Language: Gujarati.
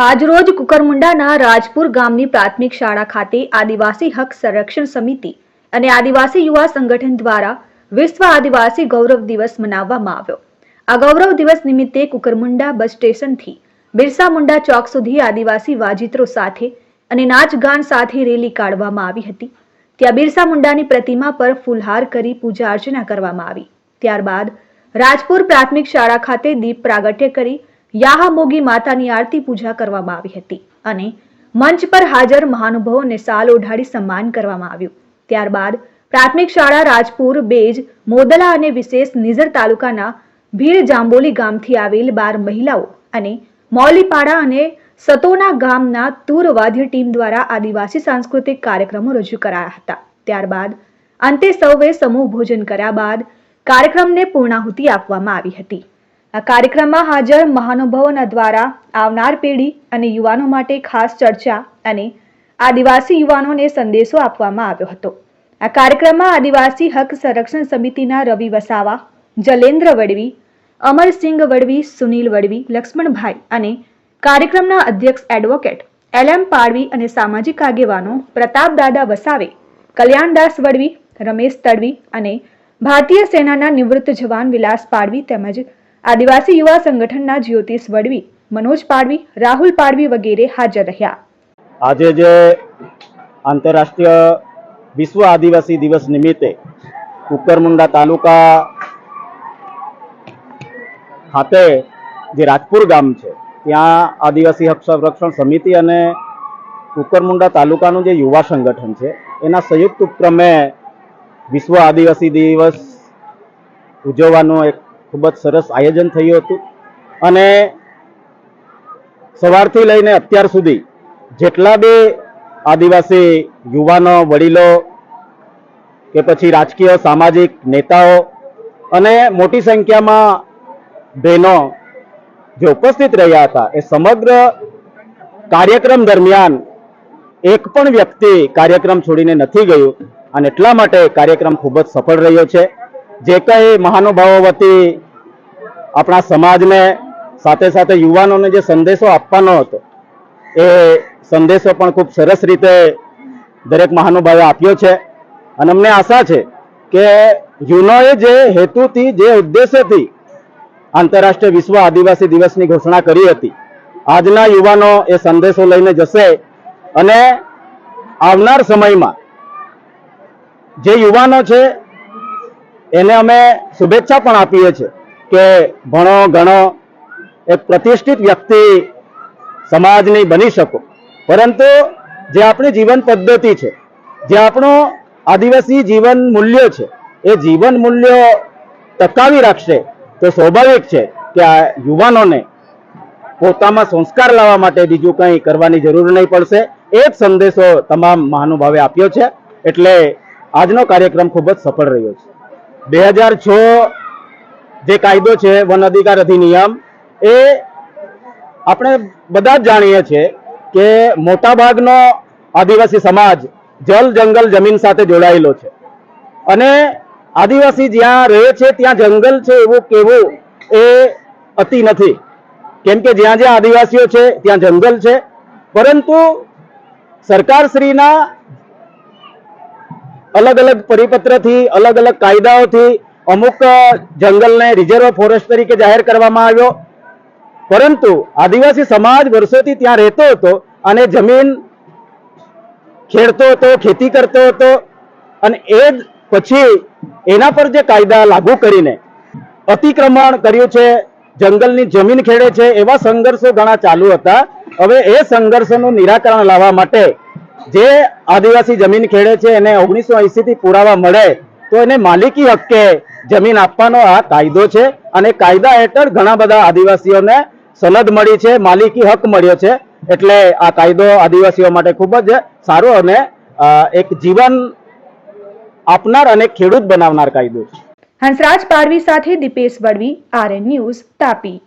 આજરોજ કુકરમુંડાના રાજપુર ગામની પ્રાથમિક શાળા ખાતે આદિવાસી હક સંરક્ષણ સમિતિ અને આદિવાસી યુવા સંગઠન દ્વારા વિશ્વ આદિવાસી ગૌરવ દિવસ મનાવવામાં આવ્યો. આ ગૌરવ દિવસ નિમિત્તે કુકરમુંડા બસ સ્ટેશનથી બિરસા મુંડા ચોક સુધી આદિવાસી વાજિત્રો સાથે અને નાચગાન સાથે રેલી કાઢવામાં આવી હતી. ત્યાં બિરસા મુંડાની પ્રતિમા પર ફૂલહાર કરી પૂજા અર્ચના કરવામાં આવી. ત્યારબાદ રાજપુર પ્રાથમિક શાળા ખાતે દીપ પ્રાગટ્ય કરી યાહા મોગી માતાની આરતી પૂજા કરવામાં આવી હતી અને મંચ પર હાજર મહાનુભાવોને સાલ ઓઢાડી સન્માન કરવામાં આવ્યું. ત્યારબાદ પ્રાથમિક શાળા રાજપુર, બેજ, મોદલા અને વિશેષ નિઝર તાલુકાના ભીડ જાંબોલી ગામથી આવેલ બાર મહિલાઓ અને મૌલીપાડા અને સતોના ગામના તૂરવાદ્ય ટીમ દ્વારા આદિવાસી સાંસ્કૃતિક કાર્યક્રમો રજૂ કરાયા હતા. ત્યારબાદ અંતે સૌએ સમૂહ ભોજન કર્યા બાદ કાર્યક્રમને પૂર્ણાહુતિ આપવામાં આવી હતી. આ કાર્યક્રમમાં હાજર મહાનુભાવોના દ્વારા આવનાર પેઢી અને યુવાનો માટે ખાસ ચર્ચા અને આદિવાસી યુવાનોને સંદેશો આપવામાં આવ્યો હતો. આ કાર્યક્રમમાં આદિવાસી હક સંરક્ષણ સમિતિના રવિ વસાવા, જલેન્દ્ર વડવી, અમરસિંહ વડવી, સુનિલ વડવી, લક્ષ્મણભાઈ અને કાર્યક્રમના અધ્યક્ષ એડવોકેટ એલ એમ પાડવી અને સામાજિક આગેવાનો પ્રતાપદાદા વસાવે, કલ્યાણદાસ વડવી, રમેશ તડવી અને ભારતીય સેનાના નિવૃત્ત જવાન વિલાસ પાડવી તેમજ આદિવાસી યુવા સંગઠનના જ્યોતિષ વડવી, મનોજ પાડવી, રાહુલ પાડવી વગેરે હાજર રહ્યા. આજે જે આંતરરાષ્ટ્રીય વિશ્વ આદિવાસી દિવસ નિમિત્તે કુકરમુંડા તાલુકા ખાતે જે રાજપુર ગામ છે, ત્યાં આદિવાસી હક સંરક્ષણ સમિતિ અને કુકરમુંડા તાલુકાનું જે યુવા સંગઠન છે, એના સંયુક્ત ઉપક્રમે વિશ્વ આદિવાસી દિવસ ઉજવવાનો એક ખૂબ જ સરસ આયોજન થયું હતું. અને સવારથી લઈને અત્યાર સુધી જેટલા બે આદિવાસી યુવાનો, વડીલો કે પછી રાજકીય, સામાજિક નેતાઓ અને મોટી સંખ્યામાં બહેનો જે ઉપસ્થિત રહ્યા હતા, એ સમગ્ર કાર્યક્રમ દરમિયાન એક પણ વ્યક્તિ કાર્યક્રમ છોડીને નથી ગયું. અને એટલા માટે કાર્યક્રમ ખૂબ જ સફળ રહ્યો છે. જે કંઈ મહાનુભાવો વતી આપણા સમાજને સાથે સાથે યુવાનોને જે સંદેશો આપવાનો હતો, એ સંદેશો પણ ખૂબ સરસ રીતે દરેક મહાનુભાવે આપ્યો છે. અને અમને આશા છે કે યુનોએ જે હેતુથી, જે ઉદ્દેશ્યથી આંતરરાષ્ટ્રીય વિશ્વ આદિવાસી દિવસની ઘોષણા કરી હતી, આજના યુવાનો એ સંદેશો લઈને જશે અને આવનાર સમયમાં જે યુવાનો છે એને અમે શુભેચ્છા પણ આપીએ છીએ કે ભણો, ગણો, એક પ્રતિષ્ઠિત વ્યક્તિ સમાજની બની શકો. પરંતુ જે આપણી જીવન પદ્ધતિ છે, જે આપણો આદિવાસી જીવન મૂલ્યો છે, એ જીવન મૂલ્યો ટકાવી રાખશે તો સ્વાભાવિક છે કે આ યુવાનોને પોતામાં સંસ્કાર લાવવા માટે બીજું કંઈ કરવાની જરૂર નહીં પડશે. એ જ સંદેશો તમામ મહાનુભાવે આપ્યો છે. એટલે આજનો કાર્યક્રમ ખૂબ જ સફળ રહ્યો છે. બે હજાર છ જે કાયદો છે, વન અધિકાર અધિનિયમ, એ આપણે બધા જ જાણીએ છીએ કે મોટાભાગનો આદિવાસી સમાજ જલ, જંગલ, જમીન સાથે જોડાયેલો છે. અને આદિવાસી જ્યાં રહે છે, ત્યાં જંગલ છે એવું કેવું એ અતિ નથી. કેમ કે જ્યાં જ્યાં આદિવાસીઓ છે, ત્યાં જંગલ છે. પરંતુ સરકારશ્રીના અલગ અલગ પરિપત્રથી અલગ અલગ કાયદાઓથી અમુક જંગલને રિઝર્વ ફોરેસ્ટ તરીકે જાહેર કરવામાં આવ્યો. પરંતુ આદિવાસી સમાજ વર્ષોથી ત્યાં રહેતો હતો અને જમીન ખેડતો હતો, ખેતી કરતો હતો અને એ પછી એના પર જે કાયદા લાગુ કરીને અતિક્રમણ કર્યું છે, જંગલની જમીન ખેડે છે, એવા સંઘર્ષો ઘણા ચાલુ હતા. હવે એ સંઘર્ષોનું નિરાકરણ લાવવા માટે જે આદિવાસી જમીન ખેડે છે, એને ઓગણીસો થી પુરાવા મળે, તો એને માલિકી હક્કે જમીન આપવાનો આ કાયદો છે. અને કાયદા હેઠળ ઘણા બધા આદિવાસીઓને સનદ મળી છે, માલિકી હક મળ્યો છે. એટલે આ કાયદો આદિવાસીઓ માટે ખૂબ જ સારો અને એક જીવન આપનાર અને ખેડૂત બનાવનાર કાયદો છે. હંસરાજ પાડવી સાથે દીપેશ વડવી, આરએન ન્યૂઝ તાપી.